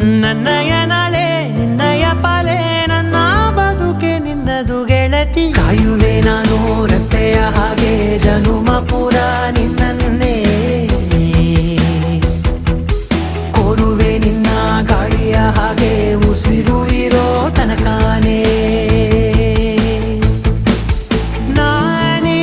ನನ್ನಯನಳೆ ನಿನ್ನಯ ಪಾಲೆ ನನ್ನ ಬದುಕೆ ನಿನ್ನದು ಗೆಳತಿ. ಕಾಯುವೆ ನಾನು, ರತ್ತೆಯ ಹಾಗೆ, ಜನುಮ ಪೂರ ನಿನ್ನನ್ನೇ. ಕೋರುವೆ ನಿನ್ನ ಗಾಳಿಯ ಹಾಗೆ, ಉಸಿರು ಇರೋ ತನಕಾನೆ ನಾನೇ,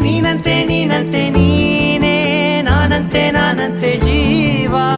ನೀನಂತೆ ನೀನಂತೆ, ನೀನೇ, ನಾನಂತೆ ನಾನಂತೆ